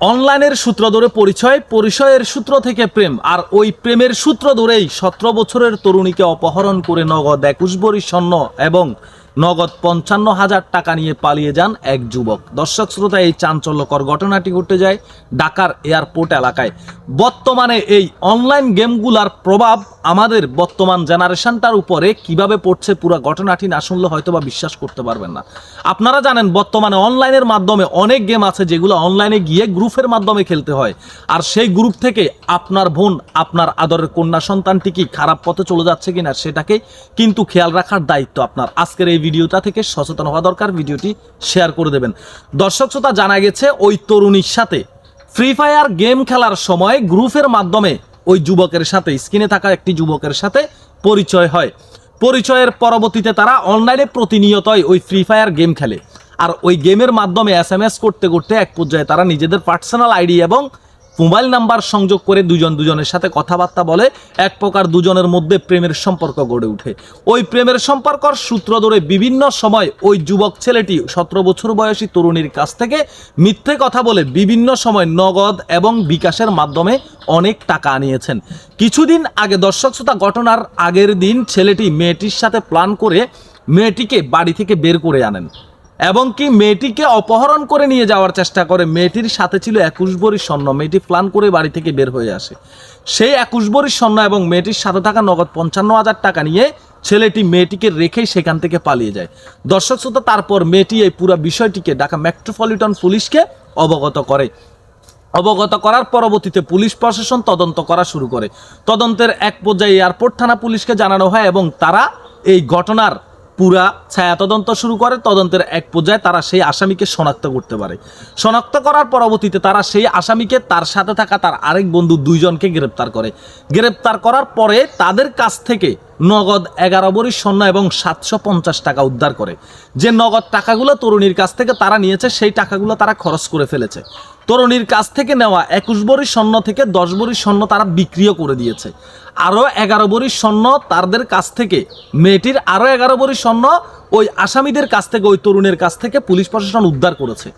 অনলাইনের সূত্র ধরে পরিচয়, পরিচয়ের সূত্র থেকে প্রেম, আর ওই প্রেমের সূত্র ধরেই সতেরো বছরের তরুণীকে অপহরণ করে নগদ একুশ বড়ি স্বর্ণ এবং নগদ পঞ্চান্ন হাজার টাকা নিয়ে পালিয়ে যান এক যুবক। দর্শক শ্রোতা, এই চাঞ্চল্যকর ঘটনাটি ঘটে যায় ঢাকার এয়ারপোর্ট এলাকায়। বর্তমানে এই অনলাইন গেমগুলার প্রভাব আমাদের বর্তমান জেনারেশনটার উপরে কীভাবে পড়ছে পুরো ঘটনাটি না শুনলে হয়তো বা বিশ্বাস করতে পারবেন না। আপনারা জানেন, বর্তমানে অনলাইনের মাধ্যমে অনেক গেম আছে যেগুলো অনলাইনে গিয়ে গ্রুপের মাধ্যমে খেলতে হয়। আর সেই গ্রুপ থেকে আপনার বোন, আপনার আদরের কন্যা সন্তানটি কি খারাপ পথে চলে যাচ্ছে কিনা সেটাকে কিন্তু খেয়াল রাখার দায়িত্ব আপনার। আজকের এই ভিডিওটা থেকে সচেতন হওয়া দরকার, ভিডিওটি শেয়ার করে দেবেন। দর্শক শ্রোতা, জানা গেছে ওই তরুণীর সাথে ফ্রি ফায়ার গেম খেলার সময় গ্রুপের মাধ্যমে ওই যুবকের সাথে, স্ক্রিনে থাকা একটি যুবকের সাথে পরিচয় হয়। পরিচয়ের পরবর্তীতে তারা অনলাইনে প্রতিনিয়তই ওই ফ্রি ফায়ার গেম খেলে। আর ওই গেমের মাধ্যমে এস করতে করতে এক পর্যায়ে তারা নিজেদের পার্সোনাল আইডি এবং মোবাইল নাম্বার সংযোগ করে দুজন দুজনের সাথে কথাবার্তা বলে, এক প্রকার দুজনের মধ্যে প্রেমের সম্পর্ক গড়ে ওঠে। ওই প্রেমের সম্পর্কর সূত্র ধরে বিভিন্ন সময় ওই যুবক ছেলেটি সতেরো বছর বয়সী তরুণীর কাছ থেকে মিথ্যে কথা বলে বিভিন্ন সময় নগদ এবং বিকাশের মাধ্যমে অনেক টাকা আনিয়েছেন। কিছুদিন আগে দর্শক শ্রোতা, ঘটনার আগের দিন ছেলেটি মেয়েটির সাথে প্ল্যান করে মেয়েটিকে বাড়ি থেকে বের করে আনেন। এবং কি মেয়েটিকে অপহরণ করে নিয়ে যাওয়ার চেষ্টা করে। মেয়েটির সাথে ছিল একুশ বড়ি স্বর্ণ। মেয়েটি প্ল্যান করে বাড়ি থেকে বের হয়ে আসে। সেই একুশ বড়ি স্বর্ণ এবং মেয়েটির সাথে থাকা নগদ পঞ্চান্ন হাজার টাকা নিয়ে ছেলেটি মেয়েটিকে রেখেই সেখান থেকে পালিয়ে যায়। দর্শক শ্রোতা, তারপর মেয়েটি এই পুরো বিষয়টিকে ঢাকা মেট্রোপলিটন পুলিশকে অবগত করে। অবগত করার পরবর্তীতে পুলিশ প্রশাসন তদন্ত করা শুরু করে। তদন্তের এক পর্যায়ে এয়ারপোর্ট থানা পুলিশকে জানানো হয় এবং তারা এই ঘটনার পুরা ছায়া তদন্ত শুরু করে, তদন্তের এক পর্যায়ে তারা সেই আসামিকে শনাক্ত করতে পারে। শনাক্ত করার পরবর্তীতে তারা সেই আসামিকে, তার সাথে থাকা তার আরেক বন্ধু দুইজনকে গ্রেপ্তার করে। গ্রেপ্তার করার পরে তাদের কাছ থেকে নগদ এগারো বড়ি স্বর্ণ এবং সাতশো পঞ্চাশ টাকা উদ্ধার করে। যে নগদ টাকাগুলো তরুণীর কাছ থেকে তারা নিয়েছে, সেই টাকাগুলো তারা খরচ করে ফেলেছে। তরুণীর কাছ থেকে নেওয়া একুশ বড়ি স্বর্ণ থেকে দশ বড়ি স্বর্ণ তারা বিক্রিও করে দিয়েছে। আরও এগারো বড়ি স্বর্ণ তাদের কাছ থেকে, মেয়েটির আরও এগারো বড়ি স্বর্ণ ওই আসামিদের কাছ থেকে, ওই তরুণের কাছ থেকে পুলিশ প্রশাসন উদ্ধার করেছে।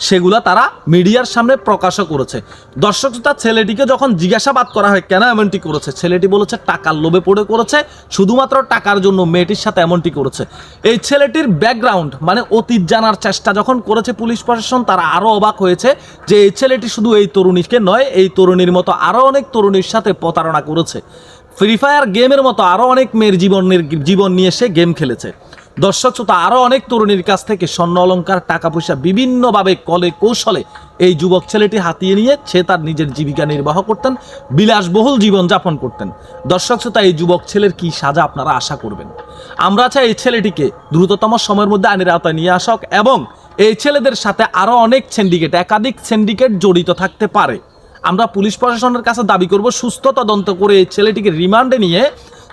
সেগুলো তারা মিডিয়ার সামনে প্রকাশও করেছে। দর্শক তার ছেলেটিকে যখন জিজ্ঞাসাবাদ করা হয়, কেন এমনটি করেছে? ছেলেটি বলেছে, টাকার লোভে পড়ে করেছে, শুধুমাত্র টাকার জন্য মেয়েটির সাথে এমনটি করেছে। এই ছেলেটির ব্যাকগ্রাউন্ড মানে অতীত জানার চেষ্টা যখন করেছে পুলিশ প্রশাসন, তারা আরও অবাক হয়েছে যে এই ছেলেটি শুধু এই তরুণীকে নয়, এই তরুণীর মতো আরও অনেক তরুণীর সাথে প্রতারণা করেছে। ফ্রি ফায়ার গেমের মতো আরও অনেক মেয়ের জীবনের, জীবন নিয়ে সে গেম খেলেছে। দর্শক শ্রোতা আরও অনেক তরুণীর কাছ থেকে স্বর্ণ অলঙ্কার টাকা পয়সা বিভিন্নভাবে কলে কৌশলে এই যুবক ছেলেটি হাতিয়ে নিয়ে সে তার নিজের জীবিকা নির্বাহ করতেন, বিলাসবহুল জীবন যাপন করতেন। দর্শক শ্রোতা, এই যুবক ছেলের কি সাজা আপনারা আশা করবেন? আমরা চাই এই ছেলেটিকে দ্রুততম সময়ের মধ্যে আইনের আওতায় নিয়ে আসক এবং এই ছেলেদের সাথে আরও অনেক সিন্ডিকেট একাধিক সিন্ডিকেট জড়িত থাকতে পারে। আমরা পুলিশ প্রশাসনের কাছে দাবি করব, সুস্থ তদন্ত করে এই ছেলেটিকে রিমান্ডে নিয়ে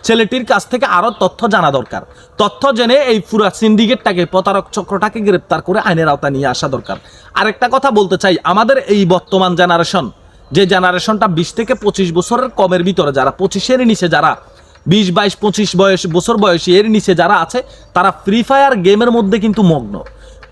ছেলেটির কাছ থেকে আরও তথ্য জানা দরকার। তথ্য জেনে এই পুরা সিন্ডিকেটটাকে, প্রতারক চক্রটাকে গ্রেপ্তার করে আইনের আওতা নিয়ে আসা দরকার। আরেকটা কথা বলতে চাই, আমাদের এই বর্তমান জেনারেশন যে জেনারেশনটা বিশ থেকে পঁচিশ বছরের কমের ভিতরে, যারা পঁচিশের নিচে যারা, বিশ, বাইশ, পঁচিশ বয়স, বছর বয়সী এর নিচে যারা আছে, তারা ফ্রি ফায়ার গেমের মধ্যে কিন্তু মগ্ন।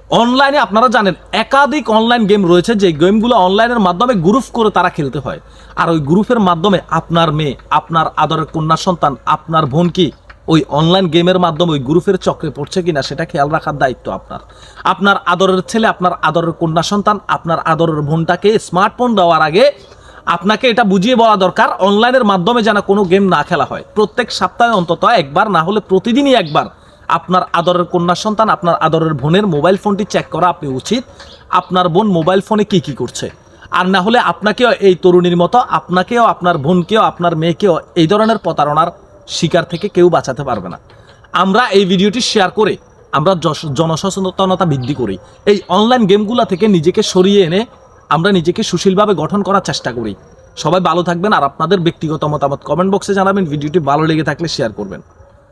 অনলাইনে আপনারা জানেন, একাধিক অনলাইন গেম রয়েছে যে গেমগুলো অনলাইনের মাধ্যমে গ্রুপ করে তারা খেলতে হয়। আর ওই গ্রুপের মাধ্যমে আপনার মেয়ে, আপনার আদরের কন্যা সন্তান, আপনার বোন কি ওই অনলাইন গেমের মাধ্যমে ওই গ্রুপের চক্রে পড়ছে কিনা সেটা খেয়াল রাখার দায়িত্ব আপনার। আপনার আদরের ছেলে, আপনার আদরের কন্যা সন্তান, আপনার আদরের বোনটাকে স্মার্টফোন দেওয়ার আগে আপনাকে এটা বুঝিয়ে বলা দরকার অনলাইনের মাধ্যমে যেন কোনো গেম না খেলা হয়। প্রত্যেক সপ্তাহে অন্তত একবার, না হলে প্রতিদিনই একবার আপনার আদরের কন্যা সন্তান, আপনার আদরের বোনের মোবাইল ফোনটি চেক করা আপনি উচিত। আপনার বোন মোবাইল ফোনে কি কি করছে? আর না হলে আপনাকেও এই তরুণীর মতো, আপনাকেও, আপনার বোনকেও, আপনার মেয়েকেও এই ধরনের প্রতারণার শিকার থেকে কেউ বাঁচাতে পারবে না। আমরা এই ভিডিওটি শেয়ার করে আমরা জনসচেতনতা বৃদ্ধি করি। এই অনলাইন গেমগুলো থেকে নিজেকে সরিয়ে এনে আমরা নিজেকে সুশীলভাবে গঠন করার চেষ্টা করি। সবাই ভালো থাকবেন আর আপনাদের ব্যক্তিগত মতামত কমেন্ট বক্সে জানাবেন। ভিডিওটি ভালো লেগে থাকলে শেয়ার করবেন।